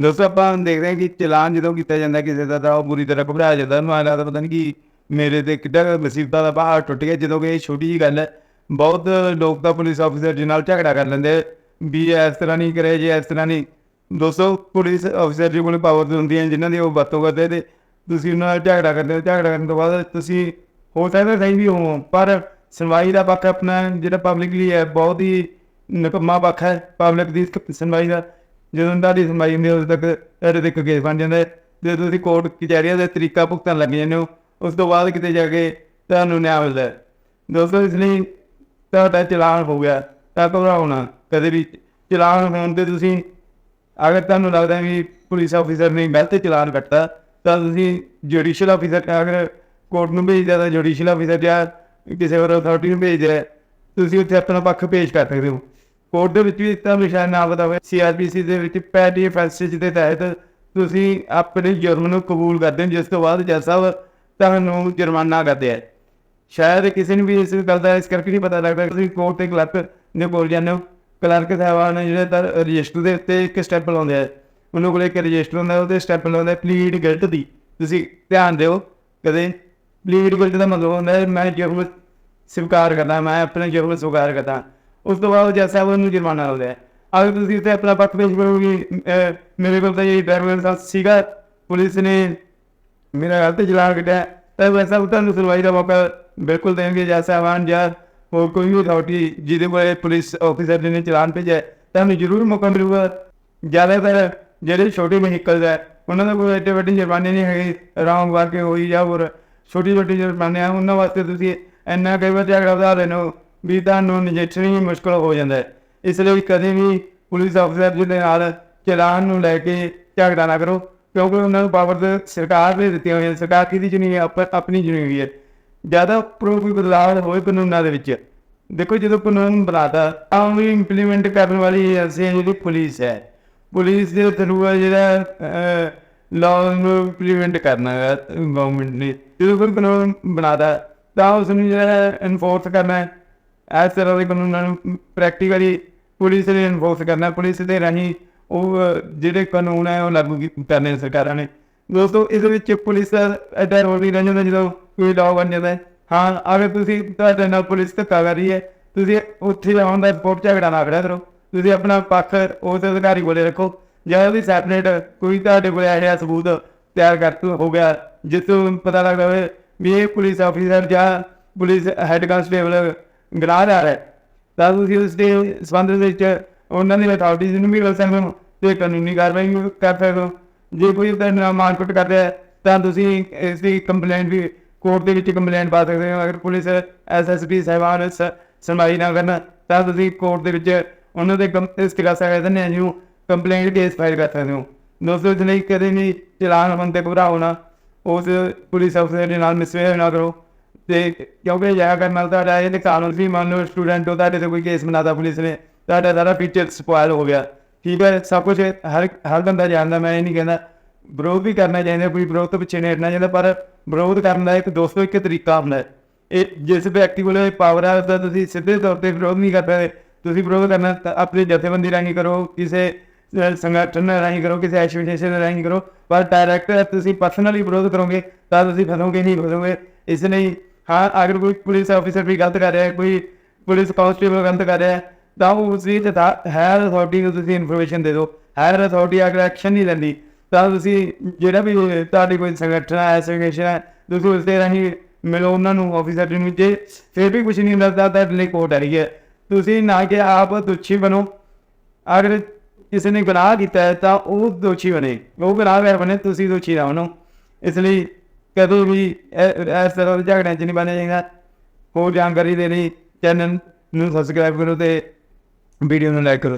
ਦੋਸਤੋ, ਆਪਾਂ ਦੇਖਦੇ ਹਾਂ ਕਿ ਚਲਾਨ ਜਦੋਂ ਕੀਤਾ ਜਾਂਦਾ, ਕਿਸੇ ਦਾ ਤਾਂ ਉਹ ਬੁਰੀ ਤਰ੍ਹਾਂ ਘਬਰਾ ਜਾਂਦਾ। ਉਹਨੂੰ ਐਂ ਲੱਗਦਾ ਪਤਾ ਨਹੀਂ ਕਿ ਮੇਰੇ ਤੇ ਕਿੱਡਾ ਮੁਸੀਬਤਾਂ ਦਾ ਪਹਾੜ ਟੁੱਟ ਗਿਆ, ਜਦੋਂ ਕਿ ਇਹ ਛੋਟੀ ਜਿਹੀ ਗੱਲ ਹੈ, ਬਹੁਤ ਲੋਕ ਤਾਂ ਪੁਲਿਸ ਆਫੀਸਰ ਦੇ ਨਾਲ ਝਗੜਾ ਕਰ ਲੈਂਦੇ ਵੀ ਇਸ ਤਰ੍ਹਾਂ ਨਹੀਂ ਕਰੇ, ਜੇ ਇਸ ਤਰ੍ਹਾਂ ਨਹੀਂ। ਦੋਸਤੋ, ਪੁਲਿਸ ਆਫੀਸਰ ਜੀ ਕੋਲ ਪਾਵਰ ਹੁੰਦੀਆਂ ਜਿਨ੍ਹਾਂ ਦੀ ਉਹ ਵਰਤੋਂ ਕਰਦੇ ਤੇ ਤੁਸੀਂ ਉਹਨਾਂ ਨਾਲ ਝਗੜਾ ਕਰਦੇ ਹੋ। ਝਗੜਾ ਕਰਨ ਤੋਂ ਬਾਅਦ ਤੁਸੀਂ ਹੋ ਸਕਦਾ ਸਹੀ ਵੀ ਹੋ ਪਰ ਸੁਣਵਾਈ ਦਾ ਪੱਖ ਆਪਣਾ ਜਿਹੜਾ ਪਬਲਿਕਲੀ ਹੈ, ਬਹੁਤ ਹੀ ਨਿਕੰਮਾ ਪੱਖ ਹੈ ਪਬਲਿਕ ਦੀ ਸੁਣਵਾਈ ਦਾ। ਜਦੋਂ ਤੁਹਾਡੀ ਸੁਣਵਾਈ ਹੁੰਦੀ ਉਦੋਂ ਤੱਕ ਤੁਹਾਡੇ ਤੇ ਇੱਕ ਕੇਸ ਬਣ ਜਾਂਦਾ ਹੈ। ਜੇ ਤੁਸੀਂ ਕੋਰਟ ਕਚਹਿਰੀਆਂ ਦਾ ਤਰੀਕਾ ਭੁਗਤਣ ਲੱਗ ਜਾਂਦੇ ਹੋ, ਉਸ ਤੋਂ ਬਾਅਦ ਕਿਤੇ ਜਾ ਕੇ ਤੁਹਾਨੂੰ ਨਿਆਂ ਮਿਲਦਾ ਹੈ। ਦੋਸਤੋ, ਇਸ ਲਈ ਤੁਹਾਡਾ ਚਲਾਨ ਹੋ ਗਿਆ, ਤਾਂ ਘਬਰਾਉਣਾ ਕਦੇ ਵੀ ਚਲਾਨ ਹੋਣ ਤੇ ਤੁਸੀਂ, ਅਗਰ ਤੁਹਾਨੂੰ ਲੱਗਦਾ ਹੈ ਵੀ ਪੁਲਿਸ ਆਫੀਸਰ ਨੇ ਗਲਤ ਚਲਾਨ ਕੱਟਤਾ, ਤਾਂ ਤੁਸੀਂ ਜੁਡੀਸ਼ੀਅਲ ਆਫੀਸਰ ਅਗਰ ਕੋਰਟ ਨੂੰ ਭੇਜਦਾ ਤਾਂ ਜੁਡੀਸ਼ੀਅਲ ਆਫੀਸਰ ਜਾਂ ਕਿਸੇ ਹੋਰ ਅਥਾਰਟੀ ਨੂੰ ਭੇਜ ਰਿਹਾ ਤੁਸੀਂ ਉੱਥੇ ਆਪਣਾ ਪੱਖ ਪੇਸ਼ ਕਰ ਸਕਦੇ ਹੋ। ਕੋਰਟ ਦੇ ਵਿੱਚ ਵੀ ਤਾਂ ਵਿਸ਼ਾ ਨਾ ਪਤਾ ਬਤਾਵੇ ਸੀਆਰਪੀਸੀ ਦੇ ਵਿੱਚ ਪੈਡੀ ਅਫੈਂਸਿਸ ਦੇ ਤਹਿਤ ਤੁਸੀਂ ਆਪਣੇ ਜੁਰਮ ਨੂੰ ਕਬੂਲ ਕਰਦੇ ਹੋ, ਜਿਸ ਤੋਂ ਬਾਅਦ ਜੱਜ ਸਾਹਿਬ ਤੁਹਾਨੂੰ ਜੁਰਮਾਨਾ ਕਰਦੇ ਆ। ਸ਼ਾਇਦ ਕਿਸੇ ਨੂੰ ਵੀ ਇਸ ਗੱਲ ਦਾ ਇਸ ਕਰਕੇ ਨਹੀਂ ਪਤਾ ਲੱਗਦਾ ਤੁਸੀਂ ਕੋਰਟ ਤੇ ਕਲਰਕ ਨੇ ਬੋਲ ਜਾਂਦੇ ਹੋ। ਕਲਰਕ ਸਾਹਿਬਾਨ ਨੇ ਜਿਹੜੇ ਤਾਂ ਰਜਿਸਟਰ ਦੇ ਉੱਤੇ ਇੱਕ ਸਟੈਪ ਲਾਉਂਦੇ ਆ। ਉਹਨਾਂ ਕੋਲ ਇੱਕ ਰਜਿਸਟਰ ਹੁੰਦਾ, ਉਹਦੇ ਸਟੈਪ ਲਾਉਂਦੇ ਪਲੀਡ ਗਿਲਟ ਦੀ। ਤੁਸੀਂ ਧਿਆਨ ਦਿਓ, ਕਦੇ ਪਲੀਡ ਗਿਲਟ ਦਾ ਮਤਲਬ ਹੁੰਦਾ ਮੈਂ ਜੁਰਮ ਸਵੀਕਾਰ ਕਰਦਾ, ਮੈਂ ਆਪਣੇ ਜੁਰਮ ਸਵੀਕਾਰ ਕਰਦਾ। ਉਸ ਤੋਂ ਬਾਅਦ ਜੱਜ ਸਾਹਿਬ ਨੂੰ ਜੁਰਮਾਨਾ ਲਾਉਂਦੇ ਆ। ਅਗਰ ਤੁਸੀਂ ਉੱਥੇ ਆਪਣਾ ਪੱਖ ਪੇਸ਼ ਕਰੋਗੇ ਮੇਰੇ ਕੋਲ ਤਾਂ ਇਹ ਡਰਾਈਵਰ ਲਾਇਸੈਂਸ ਸੀਗਾ ਪੁਲਿਸ ਨੇ ਮੇਰਾ ਗਲਤ ਚਲਾਨ ਕੱਟਿਆ ਤਾਂ ਵੈਸਾ ਤੁਹਾਨੂੰ ਸੁਣਵਾਈ ਦਾ ਮੌਕਾ ਬਿਲਕੁਲ ਦੇਣਗੇ ਜੈਸਾ ਆਵਾਨ ਜਾਂ ਹੋਰ ਕੋਈ ਵੀ ਅਥਾਰਟੀ ਜਿਹਦੇ ਕੋਲ ਪੁਲਿਸ ਆਫੀਸਰ ਨੇ ਚਲਾਨ ਭੇਜਿਆ ਹੈ, ਤੁਹਾਨੂੰ ਜ਼ਰੂਰ ਮੌਕਾ ਮਿਲੂਗਾ। ਜ਼ਿਆਦਾਤਰ ਜਿਹੜੇ ਛੋਟੇ ਵਹੀਕਲ ਹੈ ਉਹਨਾਂ ਦਾ ਕੋਈ ਐਡੇ ਵੱਡੇ ਜੁਰਮਾਨੇ ਨਹੀਂ ਹੈਗੇ ਰੌਂਗ ਵਾਕੇ ਹੋਈ ਜਾਂ ਹੋਰ ਛੋਟੀ ਛੋਟੀ ਜੁਰਮਾਨੇ ਆ ਉਹਨਾਂ ਵਾਸਤੇ ਤੁਸੀਂ ਇੰਨਾ ਕਈ ਵਾਰ ਝਗੜਾ ਵਧਾ ਲੈਣੋ ਵੀ ਤੁਹਾਨੂੰ ਨਜਿੱਠਣੀ ਮੁਸ਼ਕਲ ਹੋ ਜਾਂਦਾ ਹੈ। ਇਸ ਲਈ ਕਦੇ ਵੀ ਪੁਲਿਸ ਅਫਸਰ ਜੀ ਦੇ ਨਾਲ ਚਲਾਨ ਨੂੰ ਲੈ ਕੇ ਝਗੜਾ ਨਾ ਕਰੋ, ਕਿਉਂਕਿ ਉਹਨਾਂ ਨੂੰ ਪਾਵਰ ਸਰਕਾਰ ਨੇ ਦਿੱਤੀਆਂ ਹੋਈਆਂ, ਸਰਕਾਰ ਕਿਹਦੀ ਚੁਣੀ ਹੈ? ਆਪਣੀ ਚੁਣੀ ਹੋਈ ਹੈ। ਜ਼ਿਆਦਾ ਪ੍ਰੋ ਬਦਲਾਅ ਹੋਏ ਕਾਨੂੰਨਾਂ ਦੇ ਵਿੱਚ। ਦੇਖੋ, ਜਦੋਂ ਕਾਨੂੰਨ ਬਣਾਤਾ, ਤਾਂ ਵੀ ਇੰਪਲੀਮੈਂਟ ਕਰਨ ਵਾਲੀ ਅਸੀਂ ਜਿਹੜੀ ਪੁਲਿਸ ਹੈ, ਪੁਲਿਸ ਦੇ ਥਰੂ ਹੈ ਜਿਹੜਾ ਲਾਅ ਨੂੰ ਇੰਪਲੀਮੈਂਟ ਕਰਨਾ ਹੈ ਗਵਰਨਮੈਂਟ ਨੇ। ਜਦੋਂ ਕੋਈ ਕਾਨੂੰਨ ਬਣਾਤਾ, ਤਾਂ ਉਸ ਨੂੰ ਜਿਹੜਾ ਇਨਫੋਰਸ ਕਰਨਾ ਹੈ। ਇਸ ਤਰ੍ਹਾਂ ਦੇ ਕਾਨੂੰਨਾਂ ਨੂੰ ਪ੍ਰੈਕਟੀਕਲੀ ਪੁਲਿਸ ਨੇ ਇਨਫੋਰਸ ਕਰਨਾ, ਪੁਲਿਸ ਦੇ ਰਾਹੀਂ ਉਹ, ਜਿਹੜੇ ਕਾਨੂੰਨ ਹੈ ਉਹ ਲਾਗੂ ਕਰਨੇ ਸਰਕਾਰਾਂ ਨੇ। ਦੋਸਤੋ ਇਸ ਵਿੱਚ ਪੁਲਿਸ ਦਾ ਐਡਾ ਰੋਲ ਵੀ ਰਹਿ ਜਾਂਦਾ ਜਦੋਂ ਕੋਈ ਲਾਅ ਬਣ ਜਾਂਦਾ ਹਾਂ। ਅਗਰ ਤੁਸੀਂ ਤੁਹਾਡੇ ਨਾਲ ਪੁਲਿਸ ਧੱਕਾ ਕਰ ਰਹੀ ਹੈ, ਤੁਸੀਂ ਉੱਥੇ ਜਾਣ ਦਾ ਰਿਪੋਰਟ ਝਗੜਾ ਨਾ ਕਰਿਆ ਕਰੋ। ਤੁਸੀਂ ਆਪਣਾ ਪੱਖ ਉਸ ਅਧਿਕਾਰੀ ਕੋਲੇ ਰੱਖੋ। ਜਾਂ ਉਹਦੀ ਸੈਪਰੇਟ ਕੋਈ ਤੁਹਾਡੇ ਕੋਲੇ ਇਹੋ ਜਿਹਾ ਸਬੂਤ ਤਿਆਰ ਕਰ ਤੂੰ ਹੋ ਗਿਆ ਜਿਸ ਤੋਂ ਪਤਾ ਲੱਗਦਾ ਹੋਵੇ ਵੀ ਇਹ ਪੁਲਿਸ ਆਫੀਸਰ ਜਾਂ ਪੁਲਿਸ ਹੈੱਡ ਕਾਂਸਟੇਬਲ ਗਨਾਹਦਾਰ ਹੈ। ਤਾਂ ਤੁਸੀਂ ਉਸ ਦੇ ਸੰਬੰਧ ਵਿੱਚ ਉਹਨਾਂ ਦੀ ਅਥਾਰਟੀਜ਼ ਨੂੰ ਵੀ ਮਿਲ ਸਕਦੇ ਹੋ ਤੇ ਕਾਨੂੰਨੀ ਕਾਰਵਾਈ ਵੀ ਕਰ ਸਕਦੇ ਹੋ। ਜੇ ਕੋਈ ਤੁਹਾਡੇ ਨਾਲ ਮਾਰਕੁੱਟ ਕਰ ਰਿਹਾ ਤਾਂ ਤੁਸੀਂ ਇਸ ਦੀ ਕੰਪਲੇਂਟ ਵੀ ਕੋਰਟ ਦੇ ਵਿੱਚ ਕੰਪਲੇਂਟ ਪਾ ਸਕਦੇ ਹੋ। ਅਗਰ ਪੁਲਿਸ ਐਸਐਸਪੀ ਸਾਹਿਬਾਨ, ਸ- ਸੁਣਵਾਈ ਨਾ ਕਰਨ, ਤਾਂ ਤੁਸੀਂ ਕੋਰਟ ਦੇ ਵਿੱਚ ਉਹਨਾਂ ਦੇ ਕੰਮ, ਇਸ ਤਰ੍ਹਾਂ ਸਕਦੇ ਨੇ ਜਿਉਂ ਕੰਪਲੇਂਟ ਕੇਸ ਫਾਈਲ ਕਰ ਸਕਦੇ ਹੋ। ਦੋਸਤੋ, ਇਸ ਕਦੇ ਵੀ ਚਲਾਨ ਹੋਣ ਤੇ ਘਬਰਾਓ ਨਾ। ਉਸ ਪੁਲਿਸ ਅਫਸਰ ਦੇ ਨਾਲ ਮਿਸਬਿਹੇਵ ਨਾ ਕਰੋ। ਤੇ ਕਿਉਂਕਿ ਜਾਇਆ ਕਰਨ ਨਾਲ ਤੁਹਾਡਾ ਇਹ ਕਾਨੂੰਨ ਵੀ ਮੰਨ ਲਓ ਸਟੂਡੈਂਟ ਹੋ, ਤੁਹਾਡੇ ਤੇ ਕੋਈ ਕੇਸ ਬਣਾਤਾ ਪੁਲਿਸ ਨੇ, ਤੁਹਾਡਾ ਸਾਰਾ ਫੀਚਰ ਸਪੋਇਲ ਹੋ ਗਿਆ। ਠੀਕ ਹੈ, ਸਭ ਕੁਝ ਹਰ ਹਰ ਬੰਦਾ ਜਾਣਦਾ, ਮੈਂ ਇਹ ਨਹੀਂ ਕਹਿੰਦਾ ਵਿਰੋਧ ਵੀ ਕਰਨਾ ਚਾਹੀਦਾ, ਕੋਈ ਵਿਰੋਧ ਤੋਂ ਪਿੱਛੇ ਨਹੀਂ ਹਟਣਾ ਚਾਹੀਦਾ, ਪਰ ਵਿਰੋਧ ਕਰਨ ਦਾ ਇੱਕ ਦੋਸਤੋ ਇੱਕ ਤਰੀਕਾ ਹੁੰਦਾ ਇਹ ਜਿਸ ਵਿਅਕਤੀ ਕੋਲ ਪਾਵਰ ਹੈ ਤਾਂ ਤੁਸੀਂ ਸਿੱਧੇ ਤੌਰ ਤੇ ਵਿਰੋਧ ਨਹੀਂ ਕਰ ਸਕਦੇ। ਤੁਸੀਂ ਵਿਰੋਧ ਕਰਨਾ, ਤਾਂ ਆਪਣੀ ਜਥੇਬੰਦੀ ਰਾਹੀਂ ਕਰੋ, ਕਿਸੇ ਸੰਗਠਨ ਰਾਹੀਂ ਕਰੋ, ਕਿਸੇ ਐਸੋਸੀਏਸ਼ਨ ਰਾਹੀਂ ਕਰੋ, ਪਰ ਡਾਇਰੈਕਟ ਤੁਸੀਂ ਪਰਸਨਲੀ ਵਿਰੋਧ ਕਰੋਗੇ, ਤਾਂ ਤੁਸੀਂ ਫਸੋਗੇ, ਨਹੀਂ ਫਸੋਗੇ। ਇਸ ਲਈ ਹਾਂ, ਅਗਰ ਕੋਈ ਪੁਲਿਸ ਆਫੀਸਰ ਵੀ ਗਲਤ ਕਰ ਰਿਹਾ ਹੈ, ਕੋਈ ਪੁਲਿਸ ਕਾਂਸਟੇਬਲ ਗਲਤ ਕਰ ਰਿਹਾ ਹੈ, ਤਾਂ ਉਹ ਉਸ ਦੀ ਤਥਾ ਹੈਰ ਅਥਾਰਟੀ ਨੂੰ ਤੁਸੀਂ ਇਨਫੋਰਮੇਸ਼ਨ ਦੇ ਦਿਓ। ਹਾਇਰ ਅਥਾਰਟੀ ਅਗਰ ਐਕਸ਼ਨ ਨਹੀਂ ਲੈਂਦੀ, ਤਾਂ ਤੁਸੀਂ ਜਿਹੜਾ ਵੀ ਤੁਹਾਡੀ ਕੋਈ ਸੰਗਠਨ ਹੈ ਐਸੋਸੀਏਸ਼ਨ ਹੈ, ਤੁਸੀਂ ਉਸ ਦੇ ਰਾਹੀਂ ਮਿਲੋ ਉਹਨਾਂ ਨੂੰ ਆਫੀਸਰ ਨੂੰ ਜੇ ਫਿਰ ਵੀ ਕੁਝ ਨਹੀਂ ਮਿਲਦਾ, ਤਾਂ ਲਈ ਕੋਰਟ ਆ ਰਹੀ ਹੈ। ਤੁਸੀਂ ਨਾ ਕਿ ਆਪ ਦੋਸ਼ੀ ਬਣੋ। ਅਗਰ ਕਿਸੇ ਨੇ ਗੁਨਾਹ ਕੀਤਾ ਹੈ, ਤਾਂ ਉਹ ਦੋਸ਼ੀ ਬਣੇ। ਉਹ ਗੁਨਾਹਗਾਰ ਬਣੇ, ਤੁਸੀਂ ਦੋਸ਼ੀ ਨਾ ਬਣੋ। ਇਸ ਲਈ ਕਦੇ ਵੀ ਇਹ- ਇਸ ਤਰ੍ਹਾਂ ਦੇ ਝਗੜਿਆਂ 'ਚ ਨਹੀਂ ਬਣਨਾ ਚਾਹੀਦਾ ਹੋਰ ਜਾਣਕਾਰੀ ਦੇ ਲਈ ਚੈਨਲ ਨੂੰ ਸਬਸਕ੍ਰਾਈਬ ਕਰੋ ਤੇ ਵੀਡੀਓ ਨੂੰ ਲਾਈਕ ਕਰੋ।